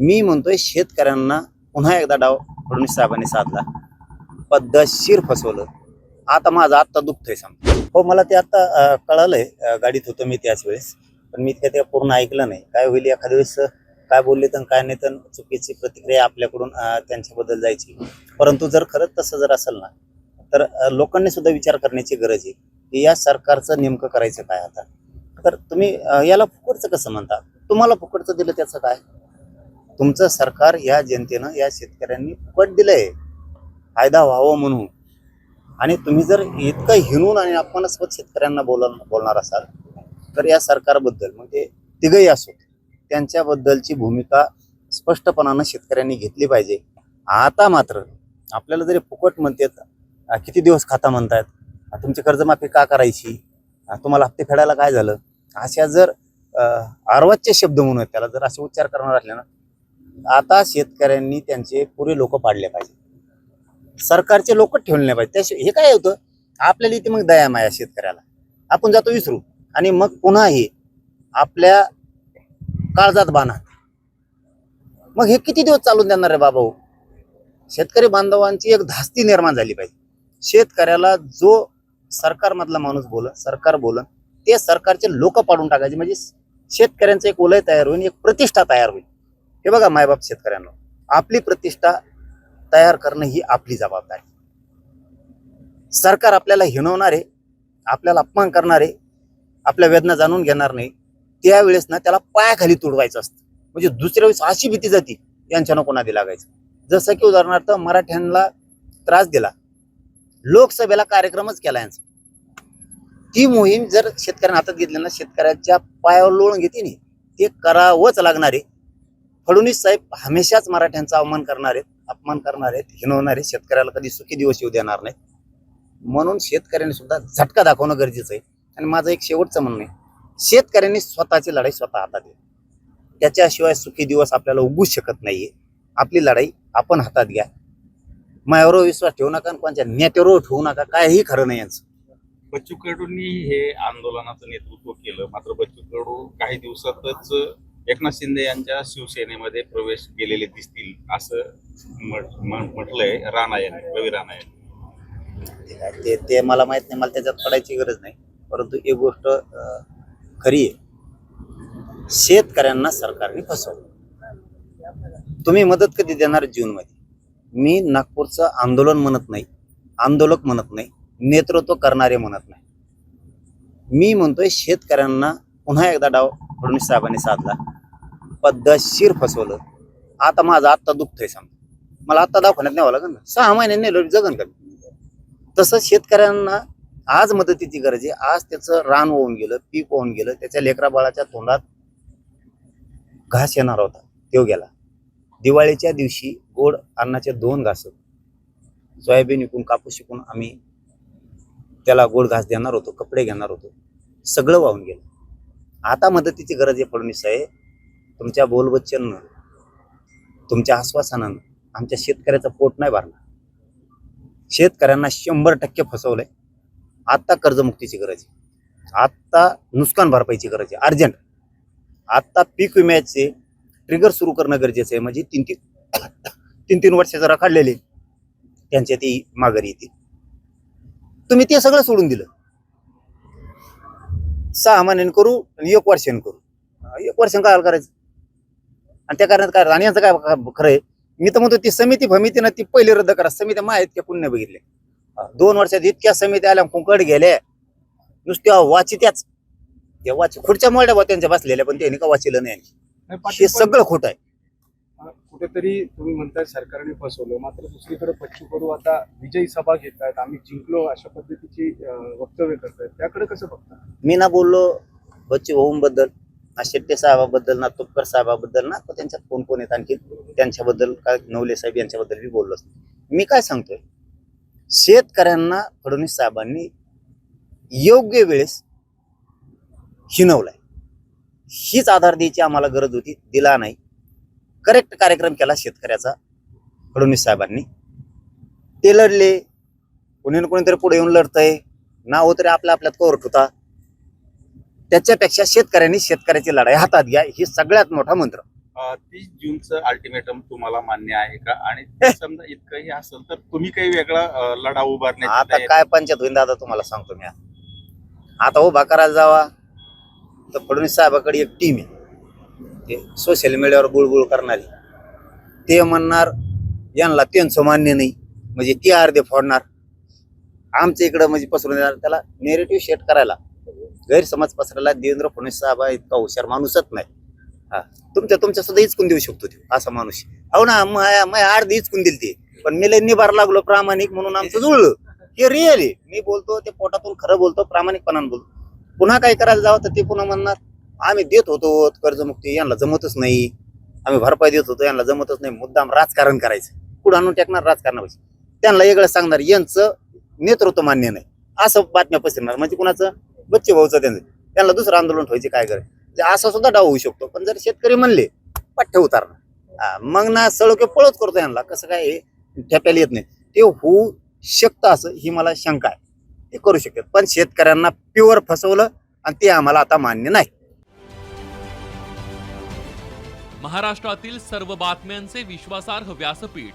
मी म्हणतोय शेतकऱ्यांना पुन्हा एकदा डाव फडणवीस साहेबांनी साधला. पद्धतशीर फसवलं. आता माझं आत्ता दुखतंय समजा. हो मला ते आत्ता कळालंय गाडीत होतो मी त्याच वेळेस. पण मी ते पूर्ण ऐकलं नाही. काय होईल एखाद्या वेळेस काय बोलले तर काय नाही तर चुकीची प्रतिक्रिया आपल्याकडून त्यांच्याबद्दल जायची. परंतु जर खरंच तसं जर असेल ना तर लोकांनी सुद्धा विचार करण्याची गरज आहे की या सरकारचं नेमकं करायचं काय आता? तर तुम्ही याला फुकटचं कसं म्हणता? तुम्हाला फुकटचं दिलं त्याचं काय? तुमचं सरकार या जनतेनं या शेतकऱ्यांनी फुकट दिलंय. फायदा व्हावं म्हणून. आणि तुम्ही जर इतकं हिणून आणि अपमानास्पद शेतकऱ्यांना बोल बोलणार असाल तर या सरकारबद्दल म्हणजे तिघही असो त्यांच्याबद्दलची भूमिका स्पष्टपणानं शेतकऱ्यांनी घेतली पाहिजे. आता मात्र आपल्याला जरी फुकट म्हणतात किती दिवस खाता म्हणतायत? तुमची कर्जमाफी का करायची? तुम्हाला हप्ते फेडायला काय झालं? अशा जर आर्वाच्य अर्वाच्य शब्द म्हणून त्याला जर असे उच्चार करणार असले ना आता शेतकऱ्यांनी त्यांचे पुरे लोक पाडले पाहिजे. सरकारचे लोक ठेवले नाही पाहिजे त्याशिवाय हे काय होतं? आपल्याला इथे मग दया माया शेतकऱ्याला. आपण जातो विसरू. आणि मग पुन्हा हे आपल्या काळजात बाणा. मग हे किती दिवस चालून देणार रे बाबा हो? शेतकरी बांधवांची एक धास्ती निर्माण झाली पाहिजे. शेतकऱ्याला जो सरकारमधला माणूस बोलन सरकार बोलन ते सरकारचे लोक पाडून टाकायचे. म्हणजे शेतकऱ्यांचं एक वलय तयार होईल एक प्रतिष्ठा तयार होईल. हे बघा मायबाप शेतकऱ्यांना आपली प्रतिष्ठा तयार करणं ही आपली जबाबदारी. सरकार आपल्याला हिणवणारे आपल्याला अपमान करणारे आपल्या वेदना जाणून घेणार नाही त्यावेळेस ना त्याला पायाखाली तुडवायचं असतं. म्हणजे दुसऱ्या वेळेस अशी भीती जाती यांच्या नको लागायचं. जसं की उदाहरणार्थ मराठ्यांना त्रास दिला. लोकसभेला कार्यक्रमच केला यांचा. ती मोहीम जर शेतकऱ्यांना हातात घेतली ना शेतकऱ्याच्या पायावर लोळून घेते नाही. ते करावंच लागणार आहे. फडणवीस साहेब हमेशाच मराठ्यांचा अवमान करणार आहेत अपमान करणार आहेत हिनवणार आहेत शेतकऱ्याला कधी सुखी दिवस येऊ देणार नाहीत. म्हणून शेतकऱ्यांनी सुद्धा झटका दाखवणं गरजेचं आहे. आणि माझं एक शेवटचं म्हणणं आहे. शेतकऱ्यांनी स्वतःची लढाई स्वतः हातात घ्या. त्याच्याशिवाय सुखी दिवस आपल्याला उगूच शकत नाहीये. आपली लढाई आपण हातात घ्या. मायावर विश्वास ठेवू नका आणि कोणत्या नेत्यावर ठेवू नका. काहीही खरं नाही यांचं. बच्चू कडूंनी हे आंदोलनाचं नेतृत्व केलं. मात्र बच्चू कडू काही दिवसातच एकनाथ शिंदे यांच्या शिवसेनेमध्ये प्रवेश केलेले दिसतील असं म्हटलंय राणा यांनी रवी राणा यांनी. ते ते मला माहीत नाही मला त्याच्यात पडायची गरज नाही. परंतु एक गोष्ट अं, खरी आहे. शेतकऱ्यांना सरकारने फसवलं. तुम्ही मदत कधी देणार जूनमध्ये मी नागपूरचं आंदोलन म्हणत नाही आंदोलक म्हणत नाही नेतृत्व करणारे म्हणत नाही. मी म्हणतोय शेतकऱ्यांना पुन्हा एकदा डाव फडणवीस साहेबांनी साधला. पद्धतशीर फसवलं. आता माझं आत्ता दुखतंय सांग. मला आत्ता दवाखान्यात न्यावं लागेल ना. सहा महिन्यांनी नेलं जगन का तसं शेतकऱ्यांना आज मदतीची गरज आहे. आज त्याचं रान होऊन गेलं पीक होऊन गेलं त्याच्या लेकरा बाळाच्या तोंडात घास येणार होता तो गेला. दिवाळीच्या दिवशी गोड अन्नाचे दोन घास सोयाबीन विकून कापूस विकून आम्ही त्याला गोड घास देणार होतो कपडे घेणार होतो. सगळं वाहून गेलं. आता मदतीची गरज आहे फडणवीस साहेब. तुमच्या बोलबच्चननं तुमच्या आश्वासनानं आमच्या शेतकऱ्याचं पोट नाही भरणार. शेतकऱ्यांना शंभर टक्के फसवलंय. आत्ता कर्जमुक्तीची गरज आहे. आत्ता नुकसान भरपाईची गरज आहे. अर्जंट. आत्ता पीक विम्याचे ट्रिगर सुरू करणं गरजेचं आहे. म्हणजे तीन तीन तीन तीन वर्षाचं रखाडलेले त्यांच्या ती माघारी येतील तुम्ही ते सगळं सोडून दिलं. सहा महिन्यानं करू आणि एक वर्षाने करू. एक वर्षानं काय करायचं? आणि त्या कारणात काय आणि यांचं काय खरं आहे? मी तर म्हणतो ती समिती भमिती ना ती पहिली रद्द करा. समित्या माहीत त्या पुण्य बघितले. दोन वर्षात इतक्या समित्या आल्या कुंकड गेल्या. नुसत्या वाचित्याच त्या वाच खुर्च्या मोड्या बा त्यांच्या बसलेल्या पण त्यांनी का वाचिलं नाही? हे सगळं खोट आहे. कुठेतरी तुम्ही म्हणताय सरकारने फसवलं. मात्र दुसरीकडे बच्चू कडू आता विजयी सभा घेत आहेत. आम्ही जिंकलो अशा पद्धतीची वक्तव्य करतायत. त्याकडे कसं बघता? मी ना बोललो बच्चू भाऊंबद्दल. शेट्टे साहेबाबद्दल ना तुपकर साहेबाबद्दल ना तर त्यांच्यात कोण कोण आहेत? आणखी त्यांच्याबद्दल काय नवले साहेब यांच्याबद्दल मी बोललो मी काय सांगतोय? शेतकऱ्यांना फडणवीस साहेबांनी योग्य वेळेस हिनवलाय. हीच आधार द्यायची आम्हाला गरज होती दिला नाही. करेक्ट कार्यक्रम केला शेतकऱ्याचा फडणवीस साहेबांनी. ते लढले. कोणी ना कोणीतरी पुढे येऊन लढतंय. ना हो तरी आपल्या आपल्यात कोर्ट होता. त्याच्यापेक्षा शेतकऱ्यांनी शेतकऱ्याची लढाई हातात घ्या. ही सगळ्यात मोठा मंत्र. तीस जूनचं अल्टिमेटम तुम्हाला मान्य आहे का? आणि समजा इतकंही असेल तर तुम्ही काही वेगळा लढा उभारण्याची आता तयारी- काय पंचायत होईल दादा तुम्हाला सांगतो मी. आता उभा करायला जावा. तर फडणवीस साहेबाकडे एक टीम आहे. ते सोशल मीडियावर बुळबुळ करणारी. ते म्हणणार यांना त्यांचं मान्य नाही. म्हणजे ते अर्धे फोडणार. आमच्या इकडं म्हणजे पसरून देणार त्याला नेरेटिव्ह शेट करायला. गैरसमज पसरायला देवेंद्र फडणवीस साहेब इतका हुशार माणूसच नाही. हा. तुमच्या तुमच्या सुद्धा इचकून देऊ शकतो तो असा माणूस हो ना माया माया अर्धी इचकून दिली ती. पण मी लय निभार लागलो प्रामाणिक म्हणून आमचं जुळलं. हे रिअल आहे. मी बोलतो ते पोटातून खरं बोलतो प्रामाणिकपणानं बोलतो. पुन्हा काय करायला जावं तर ते पुन्हा म्हणणार आम्ही देत होतो कर्जमुक्ती यांना जमतच नाही. आम्ही भरपाई देत होतो यांना जमतच नाही. मुद्दाम राजकारण करायचं. कुठं आणून टाकणार राजकारणापाशी त्यांना वेगळं सांगणार यांचं नेतृत्व मान्य नाही. असं बातम्या पसरणार. म्हणजे कुणाचं? बच्चे भाऊचा त्यांचं. त्यांना दुसरं आंदोलन ठेवायचे काय करायचं? म्हणजे असा सुद्धा डाव होऊ शकतो. पण जर शेतकरी म्हणले पठ्ठे उतारणार मग ना सळके पळत करतो यांना. कसं काय हे? ठेप्याला येत नाही. ते होऊ शकतं असं ही मला शंका आहे. ते करू शकतात. पण शेतकऱ्यांना प्युअर फसवलं आणि ते आम्हाला आता मान्य नाही. महाराष्ट्रातील सर्व बातम्यांचे विश्वासार्ह व्यासपीठ.